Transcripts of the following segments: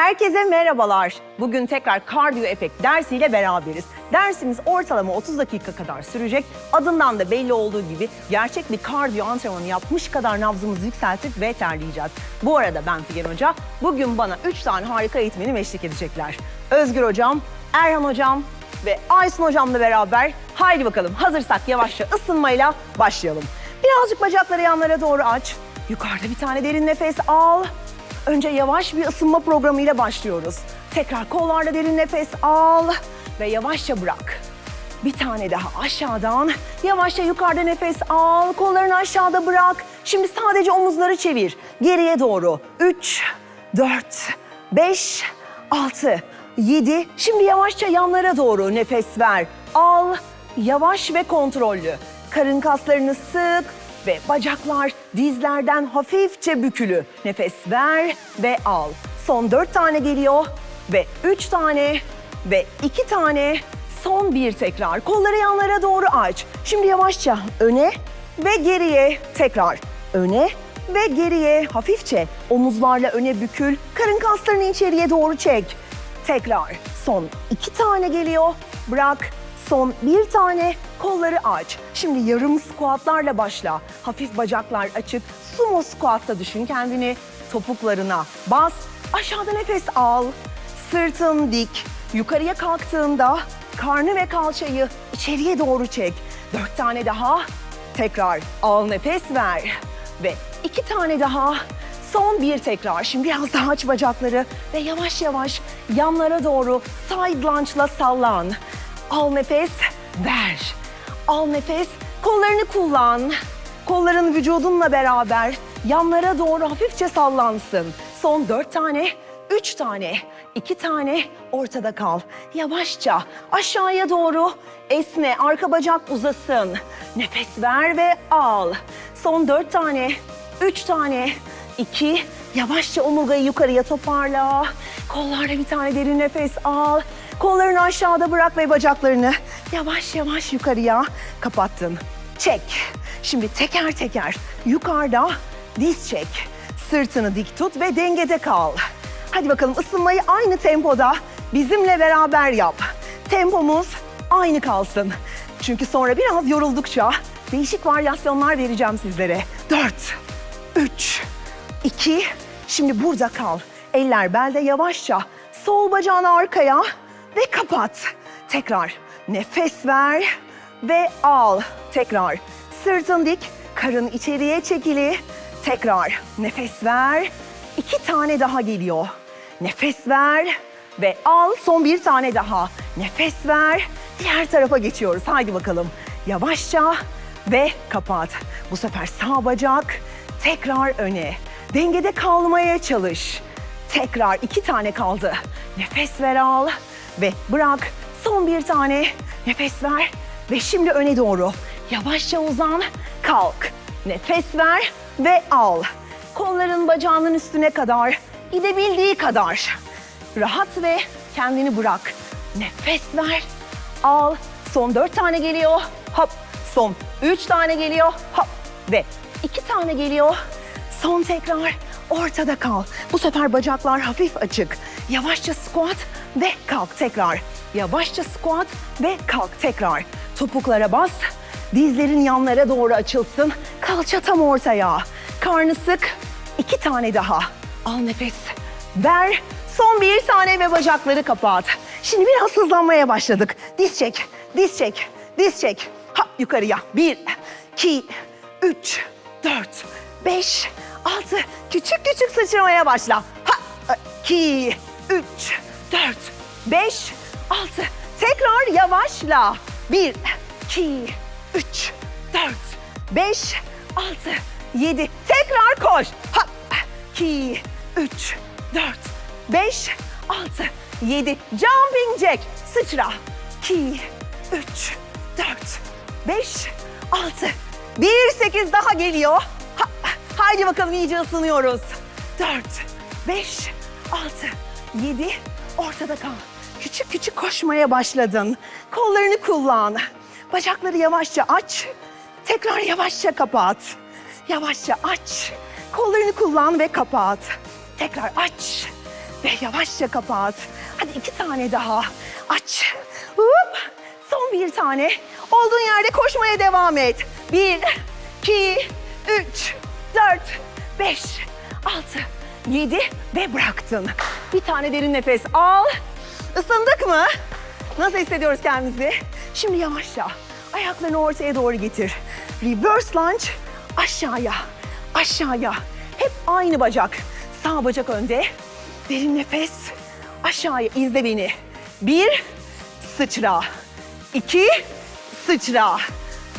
Herkese merhabalar. Bugün tekrar kardiyo efekt dersiyle beraberiz. Dersimiz ortalama 30 dakika kadar sürecek. Adından da belli olduğu gibi gerçek bir kardiyo antrenmanı yapmış kadar nabzımızı yükseltip ve terleyeceğiz. Bu arada ben Figen Hoca. Bugün bana 3 tane harika eğitmenim eşlik edecekler. Özgür Hocam, Erhan Hocam ve Aysun Hocamla beraber haydi bakalım hazırsak yavaşça ısınmayla başlayalım. Birazcık bacakları yanlara doğru aç. Yukarıda bir tane derin nefes al. Önce yavaş bir ısınma programıyla başlıyoruz. Tekrar kollarla derin nefes al ve yavaşça bırak. Bir tane daha aşağıdan yavaşça yukarıda nefes al. Kollarını aşağıda bırak. Şimdi sadece omuzları çevir. Geriye doğru. 3, 4, 5, 6, 7. Şimdi yavaşça yanlara doğru nefes ver. Al. Yavaş ve kontrollü. Karın kaslarını sık ve bacaklar dizlerden hafifçe bükülü. Nefes ver ve al. Son dört tane geliyor ve üç tane ve iki tane. Son bir tekrar. Kolları yanlara doğru aç. Şimdi yavaşça öne ve geriye tekrar. Öne ve geriye hafifçe omuzlarla öne bükül. Karın kaslarını içeriye doğru çek. Tekrar. Son iki tane geliyor. Bırak. Son bir tane kolları aç. Şimdi yarım squatlarla başla. Hafif bacaklar açık. Sumo squatta düşün kendini. Topuklarına bas. Aşağıda nefes al. Sırtın dik. Yukarıya kalktığında karnı ve kalçayı içeriye doğru çek. Dört tane daha. Tekrar al nefes ver. Ve iki tane daha. Son bir tekrar. Şimdi biraz daha aç bacakları ve yavaş yavaş yanlara doğru side lunge'la sallan. Al nefes, ver. Al nefes, kollarını kullan. Kolların vücudunla beraber yanlara doğru hafifçe sallansın. Son dört tane, üç tane, iki tane ortada kal. Yavaşça aşağıya doğru esne, arka bacak uzasın. Nefes ver ve al. Son dört tane, üç tane, iki, yavaşça omurgayı yukarıya toparla. Kollarla bir tane derin nefes al. Kollarını aşağıda bırak ve bacaklarını yavaş yavaş yukarıya kapattın. Çek. Şimdi teker teker yukarıda diz çek. Sırtını dik tut ve dengede kal. Hadi bakalım ısınmayı aynı tempoda bizimle beraber yap. Tempomuz aynı kalsın. Çünkü sonra biraz yoruldukça değişik varyasyonlar vereceğim sizlere. 4, 3, 2, şimdi burada kal. Eller belde yavaşça. Sol bacağını arkaya ve kapat. Tekrar nefes ver ve al. Tekrar sırtın dik, karın içeriye çekili. Tekrar nefes ver. İki tane daha geliyor. Nefes ver ve al. Son bir tane daha. Nefes ver. Diğer tarafa geçiyoruz. Haydi bakalım. Yavaşça ve kapat. Bu sefer sağ bacak tekrar öne. Dengede kalmaya çalış. Tekrar iki tane kaldı. Nefes ver al ve bırak. Son bir tane. Nefes ver ve şimdi öne doğru. Yavaşça uzan, kalk. Nefes ver ve al. Kolların bacağının üstüne kadar, gidebildiği kadar. Rahat ve kendini bırak. Nefes ver, al. Son dört tane geliyor. Hop. Son üç tane geliyor. Hop. Ve iki tane geliyor. Son tekrar ortada kal. Bu sefer bacaklar hafif açık. Yavaşça squat ve kalk tekrar. Yavaşça squat ve kalk tekrar. Topuklara bas. Dizlerin yanlara doğru açılsın. Kalça tam ortaya. Karnı sık. İki tane daha. Al nefes. Ver. Son bir tane ve bacakları kapat. Şimdi biraz hızlanmaya başladık. Diz çek, diz çek, diz çek. Ha yukarıya. Bir, iki, üç, dört, beş, altı. Küçük küçük sıçramaya başla. Ha, iki, üç, dört, beş, altı. Tekrar yavaşla. Bir, iki, üç, dört, beş, altı, yedi. Tekrar koş. Ha, iki, üç, dört, beş, altı, yedi. Jumping jack. Sıçra. İki, üç, dört, beş, altı. Bir, sekiz daha geliyor. Ha, haydi bakalım iyice ısınıyoruz. Dört, beş, altı, yedi. Ortada kal. Küçük küçük koşmaya başladın. Kollarını kullan. Bacakları yavaşça aç. Tekrar yavaşça kapat. Yavaşça aç. Kollarını kullan ve kapat. Tekrar aç ve yavaşça kapat. Hadi iki tane daha. Aç. Hop. Son bir tane. Olduğun yerde koşmaya devam et. Bir, iki, üç, dört, beş, altı, yedi ve bıraktın. Bir tane derin nefes al. Isındık mı? Nasıl hissediyoruz kendimizi? Şimdi yavaşça ayaklarını ortaya doğru getir. Reverse lunge aşağıya, aşağıya. Hep aynı bacak. Sağ bacak önde. Derin nefes. Aşağıya izle beni. Bir, sıçra. İki, sıçra.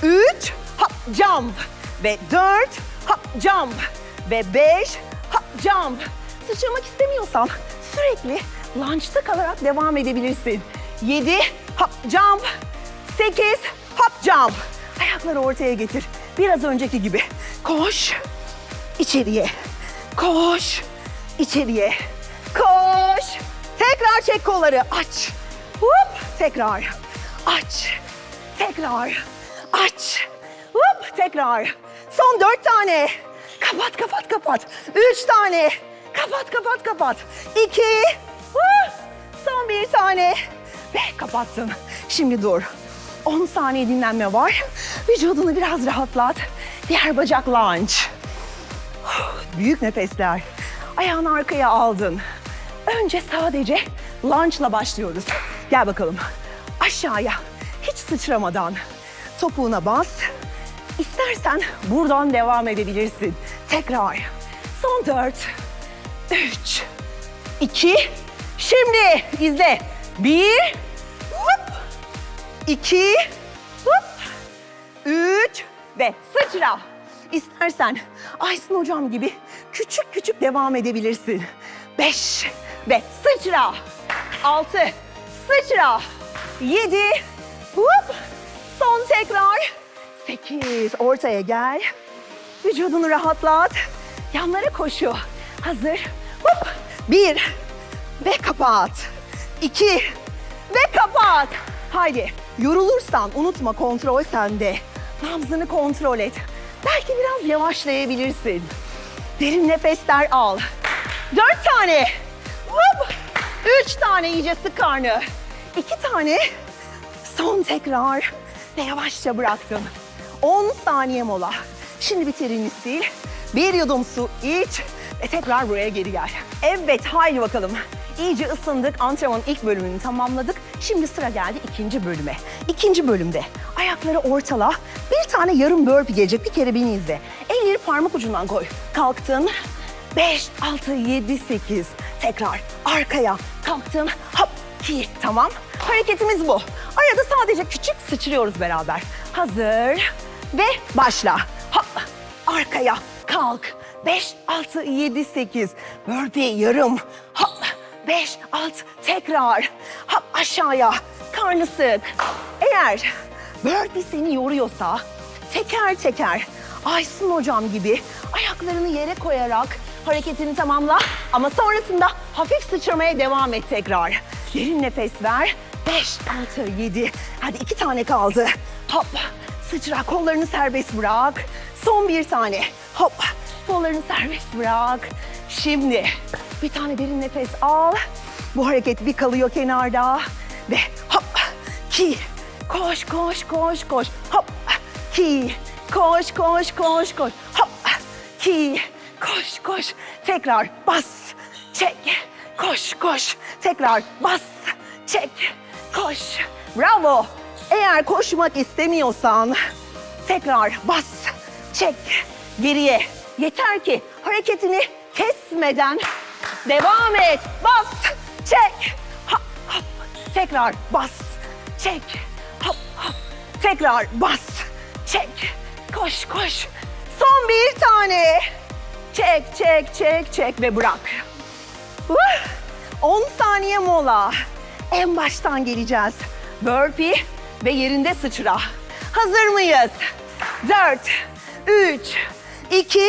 Üç, hop, jump. Ve dört, hop, jump. Ve beş, jump. Sıçramak istemiyorsan sürekli lunge'da kalarak devam edebilirsin. Yedi, hop, jump. Sekiz, hop, jump. Ayakları ortaya getir. Biraz önceki gibi. Koş, içeriye. Koş, içeriye. Koş. Tekrar çek kolları. Aç. Hop, tekrar. Aç. Tekrar. Aç. Hop, tekrar. Son dört tane. Kapat, kapat, kapat. Üç tane. Kapat, kapat, kapat. İki. Son bir tane. Ve kapattın. Şimdi dur. 10 saniye dinlenme var. Vücudunu biraz rahatlat. Diğer bacak lunge. Büyük nefesler. Ayağını arkaya aldın. Önce sadece lunge'la başlıyoruz. Gel bakalım. Aşağıya hiç sıçramadan topuğuna bas. İstersen buradan devam edebilirsin. Tekrar. Son dört, üç, iki. Şimdi izle. Bir, hop, iki, hop, üç ve sıçra. İstersen Aysin hocam gibi küçük küçük devam edebilirsin. Beş ve sıçra. Altı, sıçra. Yedi, hop. Son tekrar. Sekiz, ortaya gel. Vücudunu rahatlat. Yanlara koşu. Hazır. Hop. Bir ve kapat. İki ve kapat. Haydi yorulursan unutma kontrol sende. Nabzını kontrol et. Belki biraz yavaşlayabilirsin. Derin nefesler al. Dört tane. Hop. Üç tane iyice sık karnı. İki tane. Son tekrar. Ve yavaşça bıraktın. 10 saniye mola. Şimdi bitirini sil. Bir yudum su iç ve tekrar buraya geri gel. Evet haydi bakalım. İyice ısındık. Antrenmanın ilk bölümünü tamamladık. Şimdi sıra geldi ikinci bölüme. İkinci bölümde ayakları ortala. Bir tane yarım burpee gelecek. Bir kere beni izle. Elleri parmak ucundan koy. Kalktın. 5, 6, 7, 8. Tekrar arkaya kalktın. Hop, 2. Tamam. Hareketimiz bu. Arada sadece küçük sıçrıyoruz beraber. Hazır ve başla. Hop, arkaya kalk. 5, 6, 7, 8. Burpee yarım. Hop, 5, 6, tekrar. Hop, aşağıya. Karnı sık. Eğer burpee seni yoruyorsa teker teker Aysun hocam gibi ayaklarını yere koyarak hareketini tamamla. Ama sonrasında hafif sıçramaya devam et tekrar. Derin nefes ver. 5, 6, 7. Hadi iki tane kaldı. Hop. Sıçra kollarını serbest bırak. Son bir tane. Hop. Kollarını serbest bırak. Şimdi bir tane derin nefes al. Bu hareket bir kalıyor kenarda. Ve hop. Ki. Koş, koş, koş, koş. Hop. Ki. Koş, koş, koş, koş. Hop. Ki. Koş, koş. Tekrar bas. Çek. Koş, koş. Tekrar bas. Çek. Koş. Bravo. Eğer koşmak istemiyorsan tekrar bas. Çek. Geriye. Yeter ki hareketini kesmeden devam et. Bas. Çek. Hop, hop. Tekrar bas. Çek. Hop, hop. Tekrar bas. Çek. Koş, koş. Son bir tane. Çek, çek, çek, çek ve bırak. Uh, 10 saniye mola. En baştan geleceğiz. Burpee ve yerinde sıçra. Hazır mıyız? 4, 3, 2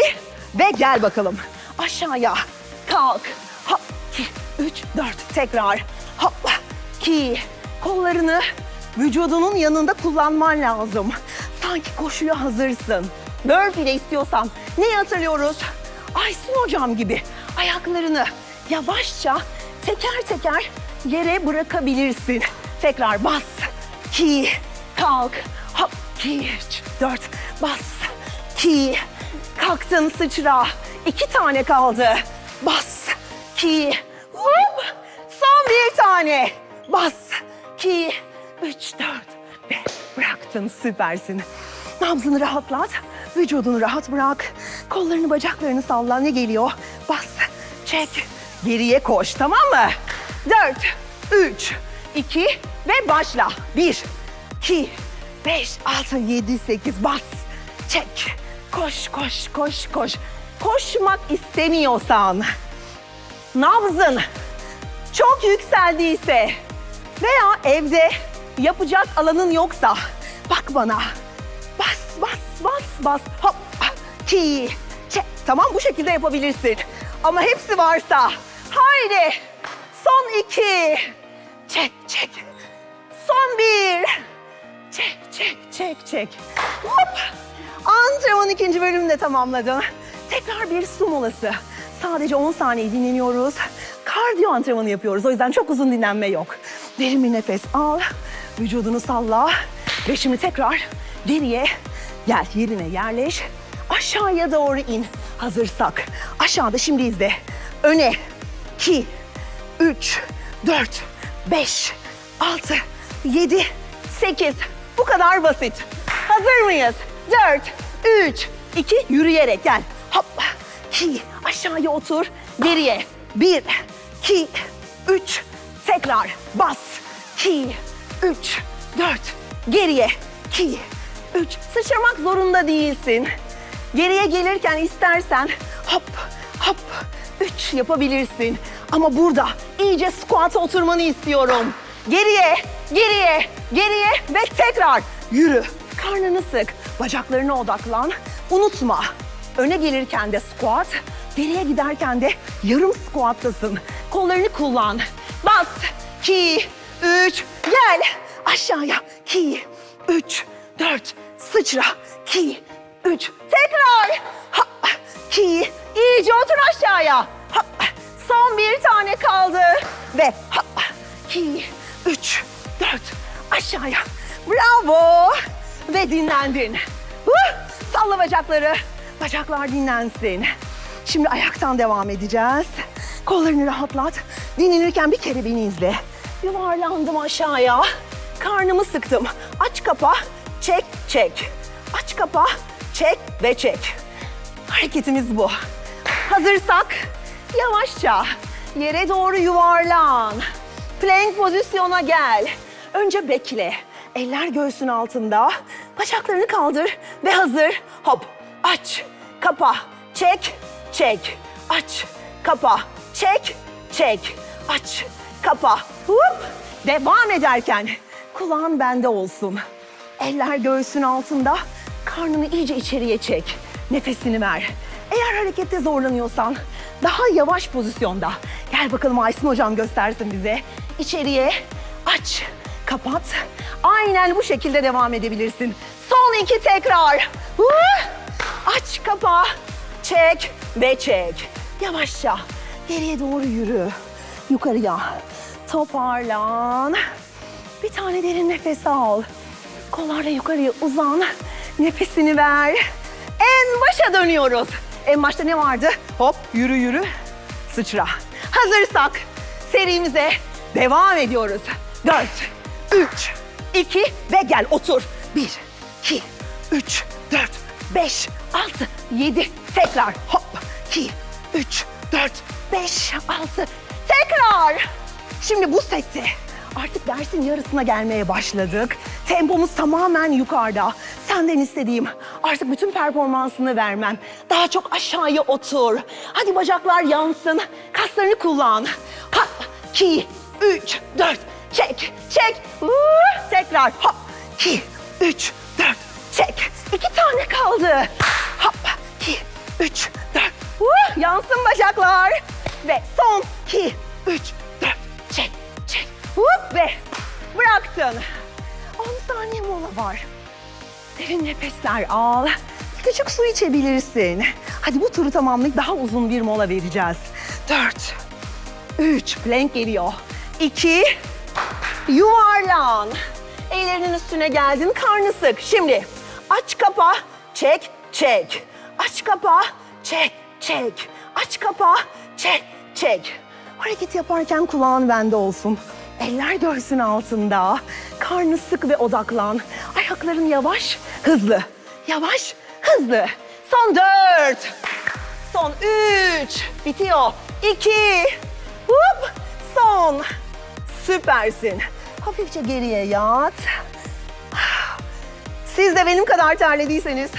ve gel bakalım. Aşağıya kalk. Hop, 2, 3, 4 tekrar. Hop, 2. Kollarını vücudunun yanında kullanman lazım. Sanki koşuya hazırsın. Burpee de istiyorsan neyi hatırlıyoruz? Aysun hocam gibi ayaklarını yavaşça teker teker yere bırakabilirsin. Tekrar bas. 2, kalk. Hop, 2, 3, 4, bas. 2, kalktın sıçra. İki tane kaldı. Bas. 2, hop. Son bir tane. Bas. 2, 3, 4 ve bıraktın süpersin. Nabzını rahatlat. Vücudunu rahat bırak. Kollarını bacaklarını salla ne geliyor? Bas. Çek. Geriye koş tamam mı? 4, 3, 2 ve başla. 1, 2, 5, 6, 7, 8 bas. Çek. Koş, koş, koş, koş. Koşmak istemiyorsan, nabzın çok yükseldiyse veya evde yapacak alanın yoksa bak bana. Bas, bas, bas, bas. Hop, ki, çek. Tamam bu şekilde yapabilirsin. Ama hepsi varsa haydi. Son iki. Çek, çek. Son bir. Çek, çek, çek, çek. Hop. Antrenman ikinci bölümünde tamamladım. Tekrar bir su molası. Sadece 10 saniye dinleniyoruz. Kardiyo antrenmanı yapıyoruz. O yüzden çok uzun dinlenme yok. Derin bir nefes al. Vücudunu salla. Ve şimdi tekrar geriye gel yerine yerleş. Aşağıya doğru in. Hazırsak. Aşağıda şimdi izle. Öne. 2, 3, 4, 5, 6, 7, 8. Bu kadar basit. Hazır mıyız? 4, 3, 2, yürüyerek gel. Hop, 2, aşağıya otur. Geriye. 1, 2, 3, tekrar bas. 2, 3, 4, geriye. 2, 3, sıçramak zorunda değilsin. Geriye gelirken istersen hop, hop, 3 yapabilirsin. Ama burada iyice squat'a oturmanı istiyorum. Geriye, geriye, geriye ve tekrar yürü. Karnını sık, bacaklarına odaklan. Unutma, öne gelirken de squat, geriye giderken de yarım squat'tasın. Kollarını kullan. Bas, 2, 3, gel. Aşağıya, 2, 3, 4, sıçra, 2, 3, tekrar. Ha, 2, iyice otur aşağıya. Ha, son bir tane kaldı. Ve ha, 2, 3, 4, aşağıya. Bravo. Ve dinlendin. Huh, salla bacakları. Bacaklar dinlensin. Şimdi ayaktan devam edeceğiz. Kollarını rahatlat. Dinlenirken bir kere beni izle. Yuvarlandım aşağıya. Karnımı sıktım. Aç kapa, çek, çek. Aç kapa, çek ve çek. Hareketimiz bu. Hazırsak yavaşça yere doğru yuvarlan. Plank pozisyona gel. Önce bekle. Eller göğsün altında. Bacaklarını kaldır ve hazır. Hop. Aç. Kapa. Çek. Çek. Aç. Kapa. Çek. Çek. Aç. Kapa. Hop. Devam ederken kulağın bende olsun. Eller göğsün altında. Karnını iyice içeriye çek. Nefesini ver. Eğer harekette zorlanıyorsan daha yavaş pozisyonda. Gel bakalım Aysin hocam göstersin bize. İçeriye aç, kapat. Aynen bu şekilde devam edebilirsin. Son iki tekrar. Aç, kapa, çek ve çek. Yavaşça geriye doğru yürü. Yukarıya toparlan. Bir tane derin nefes al. Kollarla yukarıya uzan. Nefesini ver. En başa dönüyoruz. En başta ne vardı? Hop yürü yürü. Sıçra. Hazırsak serimize devam ediyoruz. 4, 3, 2 ve gel otur. 1, 2, 3, 4, 5, 6, 7. Tekrar hop. 2, 3, 4, 5, 6. Tekrar. Şimdi bu sette artık dersin yarısına gelmeye başladık. Tempomuz tamamen yukarıda. Senden istediğim artık bütün performansını vermen. Daha çok aşağıya otur. Hadi bacaklar yansın. Kaslarını kullan. Ha, iki, üç, dört. Çek, çek. Uuu, tekrar. Hop, iki, üç, dört. Çek. İki tane kaldı. Hop, iki, üç, dört. Uh, yansın bacaklar. Ve son iki, üç, dört. Çek, çek. Hop ve bıraktın. 10 saniye mola var. Derin nefesler al. Küçük su içebilirsin. Hadi bu turu tamamlayıp daha uzun bir mola vereceğiz. 4, Üç, plank geliyor. İki, yuvarlan. Ellerinin üstüne geldin, karnı sık. Şimdi aç kapa, çek, çek. Aç kapa, çek, çek. Aç kapa, çek, çek. Hareket yaparken kulağın bende olsun. Eller göğsün altında. Karnı sık ve odaklan. Ayakların yavaş, hızlı. Yavaş, hızlı. Son dört. Son üç. Bitiyor. İki. Hop. Son. Süpersin. Hafifçe geriye yat. Siz de benim kadar terlediyseniz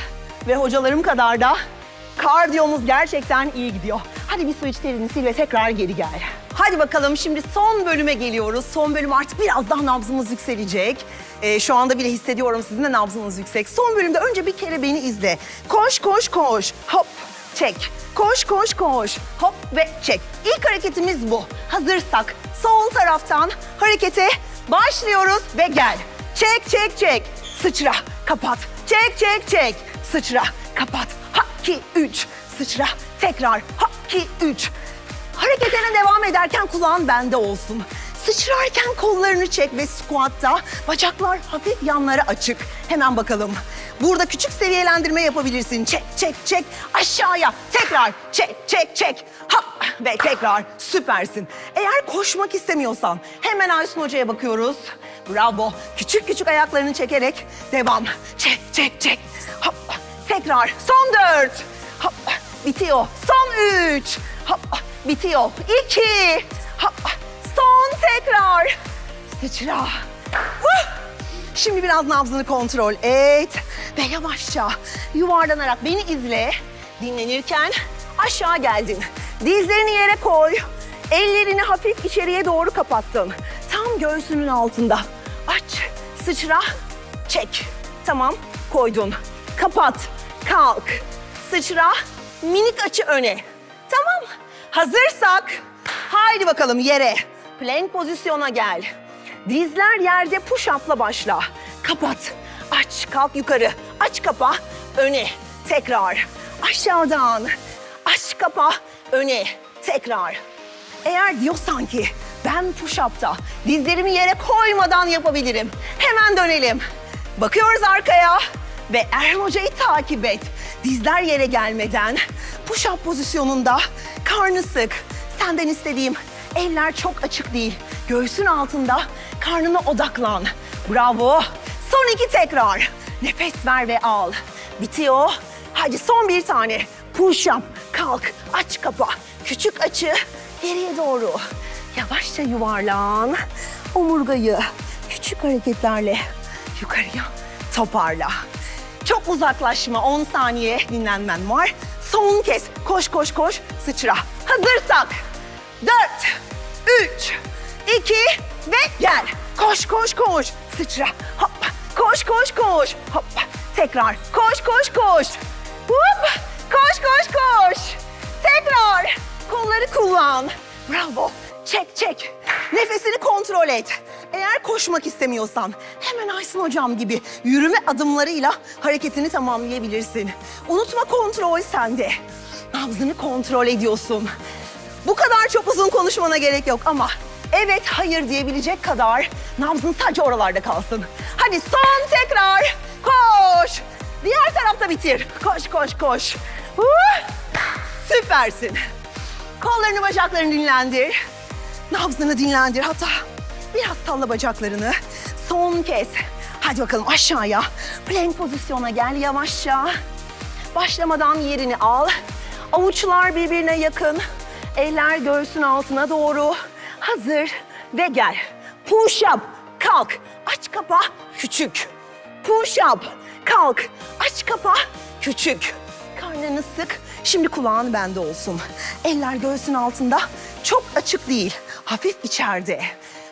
ve hocalarım kadar da kardiyomuz gerçekten iyi gidiyor. Hadi bir su iç terini sil ve tekrar geri gel. Hadi bakalım şimdi son bölüme geliyoruz. Son bölüm artık biraz daha nabzımız yükselecek. Ee, şu anda bile hissediyorum sizin de nabzınız yüksek. Son bölümde önce bir kere beni izle. Koş koş koş. Hop çek. Koş koş koş. Hop ve çek. İlk hareketimiz bu. Hazırsak sol taraftan harekete başlıyoruz ve gel. Çek çek çek. Sıçra, kapat. Çek çek çek. Sıçra, kapat. Ha, iki, üç. Sıçra, tekrar. Ha, iki, üç. Hareketine devam ederken kulağın bende olsun. Sıçrarken kollarını çek ve squatta bacaklar hafif yanlara açık. Hemen bakalım. Burada küçük seviyelendirme yapabilirsin. Çek, çek, çek. Aşağıya. Tekrar. Çek, çek, çek. Hop ve tekrar. Süpersin. Eğer koşmak istemiyorsan hemen Aysun Hoca'ya bakıyoruz. Bravo. Küçük küçük ayaklarını çekerek devam. Çek, çek, çek. Hop. Tekrar. Son dört. Hop. Bitiyor. Son üç. Hop. Bitiyor. İki. Hop. Tekrar. Sıçra. Şimdi biraz nabzını kontrol et ve yavaşça yuvarlanarak beni izle. Dinlenirken aşağı geldin. Dizlerini yere koy. Ellerini hafif içeriye doğru kapattın. Tam göğsünün altında. Aç, sıçra, çek. Tamam, koydun. Kapat, kalk. Sıçra, minik açı öne. Tamam, hazırsak haydi bakalım yere. Plank pozisyona gel. Dizler yerde push up'la başla. Kapat. Aç, kalk yukarı. Aç kapa, öne. Tekrar. Aşağıdan. Aç kapa, öne. Tekrar. Eğer diyorsan ki ben push up'ta dizlerimi yere koymadan yapabilirim. Hemen dönelim. Bakıyoruz arkaya ve Erhan Hoca'yı takip et. Dizler yere gelmeden push up pozisyonunda karnı sık. Senden istediğim eller çok açık değil. Göğsün altında karnına odaklan. Bravo. Son iki tekrar. Nefes ver ve al. Bitiyor. Hadi son bir tane. Push up. Kalk. Aç kapa. Küçük açı. Geriye doğru. Yavaşça yuvarlan. Omurgayı küçük hareketlerle yukarıya toparla. Çok uzaklaşma. 10 saniye dinlenmen var. Son kez. Koş koş koş. Sıçra. Hazırsak. 4, 3, 2 ve gel. Koş koş koş. Sıçra. Hop. Koş koş koş. Hop. Tekrar. Koş koş koş. Hop. Koş koş koş. Tekrar. Kolları kullan. Bravo. Çek çek. Nefesini kontrol et. Eğer koşmak istemiyorsan hemen Aysun hocam gibi yürüme adımlarıyla hareketini tamamlayabilirsin. Unutma kontrol sende. Nabzını kontrol ediyorsun. Bu kadar çok uzun konuşmana gerek yok ama evet hayır diyebilecek kadar nabzın sadece oralarda kalsın. Hadi son tekrar. Koş. Diğer tarafta bitir. Koş koş koş. Süpersin. Kollarını bacaklarını dinlendir. Nabzını dinlendir hatta biraz salla bacaklarını. Son kez. Hadi bakalım aşağıya. Plank pozisyona gel yavaşça. Başlamadan yerini al. Avuçlar birbirine yakın. Eller göğsün altına doğru. Hazır ve gel. Push up. Kalk. Aç kapa. Küçük. Push up. Kalk. Aç kapa. Küçük. Karnını sık. Şimdi kulağın bende olsun. Eller göğsün altında. Çok açık değil. Hafif içeride.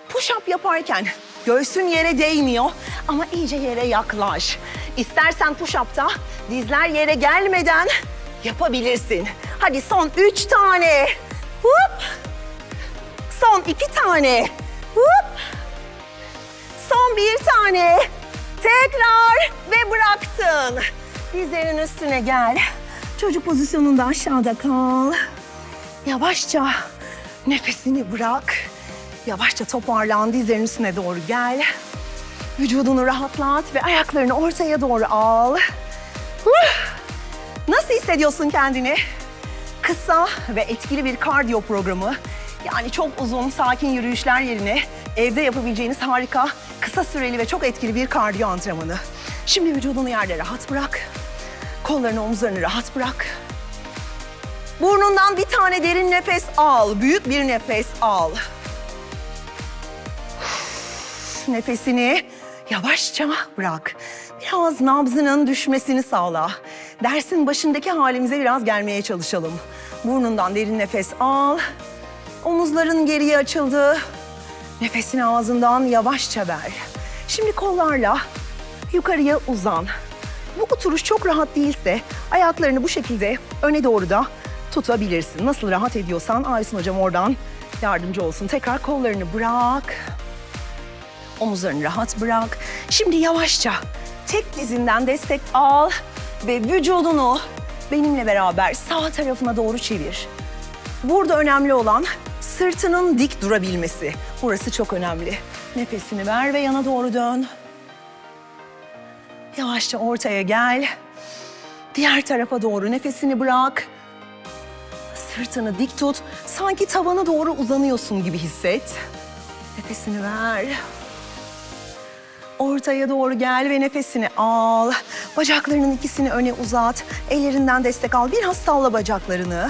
Push up yaparken göğsün yere değmiyor ama iyice yere yaklaş. İstersen push up'ta dizler yere gelmeden yapabilirsin. Hadi son üç tane. Hop. Son iki tane. Hop. Son bir tane. Tekrar ve bıraktın. Dizlerin üstüne gel. Çocuk pozisyonunda aşağıda kal. Yavaşça Nefesini bırak. Yavaşça toparlan, dizlerin üstüne doğru gel. Vücudunu rahatlat ve ayaklarını ortaya doğru al. Nasıl hissediyorsun kendini? Kısa ve etkili bir kardiyo programı. Yani çok uzun, sakin yürüyüşler yerine evde yapabileceğiniz harika, kısa süreli ve çok etkili bir kardiyo antrenmanı. Şimdi vücudunu yerde rahat bırak. Kollarını, omuzlarını rahat bırak. Burnundan bir tane derin nefes al. Büyük bir nefes al. Nefesini yavaşça bırak. Biraz nabzının düşmesini sağla. Dersin başındaki halimize biraz gelmeye çalışalım. Burnundan derin nefes al. Omuzların geriye açıldı. Nefesini ağzından yavaşça ver. Şimdi kollarla yukarıya uzan. Bu oturuş çok rahat değilse ayaklarını bu şekilde öne doğru da tutabilirsin. Nasıl rahat ediyorsan Aysun hocam oradan yardımcı olsun. Tekrar kollarını bırak. Omuzlarını rahat bırak. Şimdi yavaşça tek dizinden destek al ve vücudunu benimle beraber sağ tarafına doğru çevir. Burada önemli olan sırtının dik durabilmesi. Burası çok önemli. Nefesini ver ve yana doğru dön. Yavaşça ortaya gel. Diğer tarafa doğru nefesini bırak. Sırtını dik tut. Sanki tavana doğru uzanıyorsun gibi hisset. Nefesini ver. Ortaya doğru gel ve nefesini al. Bacaklarının ikisini öne uzat. Ellerinden destek al. Biraz salla bacaklarını.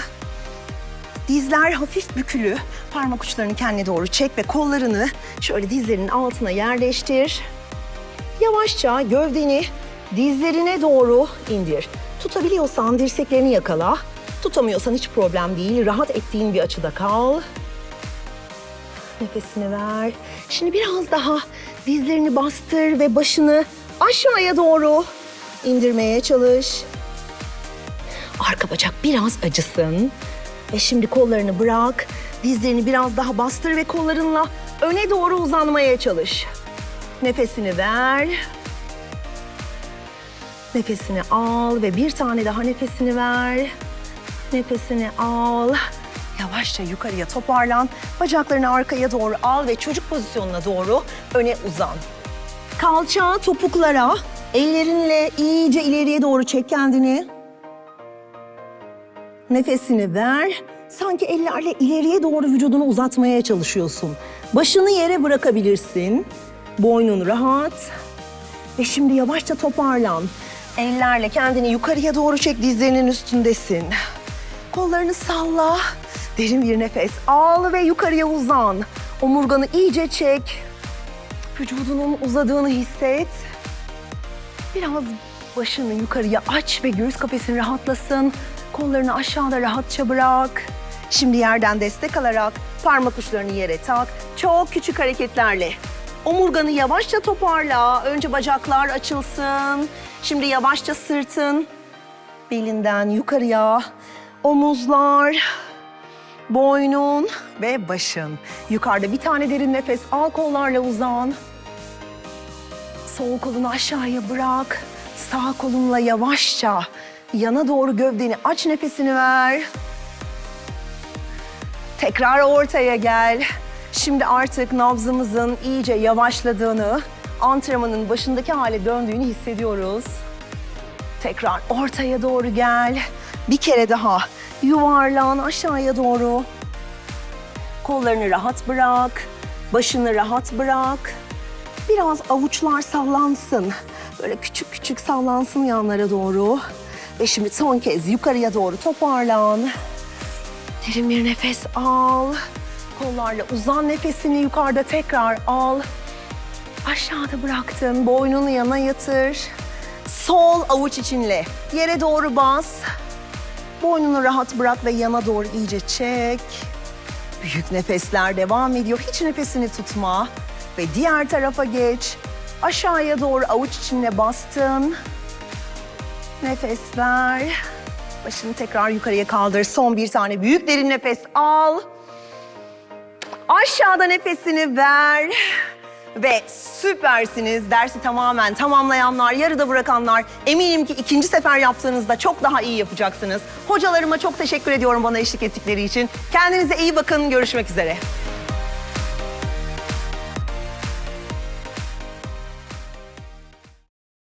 Dizler hafif bükülü. Parmak uçlarını kendine doğru çek ve kollarını şöyle dizlerinin altına yerleştir. Yavaşça gövdeni dizlerine doğru indir. Tutabiliyorsan dirseklerini yakala. Tutamıyorsan hiç problem değil. Rahat ettiğin bir açıda kal. Nefesini ver. Şimdi biraz daha dizlerini bastır ve başını aşağıya doğru indirmeye çalış. Arka bacak biraz acısın. Ve şimdi kollarını bırak. Dizlerini biraz daha bastır ve kollarınla öne doğru uzanmaya çalış. Nefesini ver. Nefesini al ve bir tane daha nefesini ver. Nefesini al. Yavaşça yukarıya toparlan. Bacaklarını arkaya doğru al ve çocuk pozisyonuna doğru öne uzan. Kalça topuklara, ellerinle iyice ileriye doğru çek kendini. Nefesini ver. Sanki ellerle ileriye doğru vücudunu uzatmaya çalışıyorsun. Başını yere bırakabilirsin. Boynun rahat. Ve şimdi yavaşça toparlan. Ellerle kendini yukarıya doğru çek, dizlerinin üstündesin. Kollarını salla. Derin bir nefes al ve yukarıya uzan. Omurganı iyice çek. Vücudunun uzadığını hisset. Biraz başını yukarıya aç ve göğüs kafesin rahatlasın. Kollarını aşağıda rahatça bırak. Şimdi yerden destek alarak parmak uçlarını yere tak. Çok küçük hareketlerle. Omurganı yavaşça toparla. Önce bacaklar açılsın. Şimdi yavaşça sırtın belinden yukarıya. Omuzlar, boynun ve başın. Yukarıda bir tane derin nefes al kollarla uzan. Sol kolunu aşağıya bırak. Sağ kolunla yavaşça yana doğru gövdeni aç nefesini ver. Tekrar ortaya gel. Şimdi artık nabzımızın iyice yavaşladığını, antrenmanın başındaki hale döndüğünü hissediyoruz. Tekrar ortaya doğru gel. Bir kere daha yuvarlan aşağıya doğru. Kollarını rahat bırak. Başını rahat bırak. Biraz avuçlar sallansın. Böyle küçük küçük sallansın yanlara doğru. Ve şimdi son kez yukarıya doğru toparlan. Derin bir nefes al. Kollarla uzan nefesini yukarıda tekrar al. Aşağıda bıraktın. Boynunu yana yatır. Sol avuç içinle yere doğru bas. Boynunu rahat bırak ve yana doğru iyice çek. Büyük nefesler devam ediyor. Hiç nefesini tutma. Ve diğer tarafa geç. Aşağıya doğru avuç içinle bastın. Nefes ver. Başını tekrar yukarıya kaldır. Son bir tane büyük derin nefes al. Aşağıda nefesini ver. Ve süpersiniz. Dersi tamamen tamamlayanlar, yarıda bırakanlar eminim ki ikinci sefer yaptığınızda çok daha iyi yapacaksınız. Hocalarıma çok teşekkür ediyorum bana eşlik ettikleri için. Kendinize iyi bakın. Görüşmek üzere.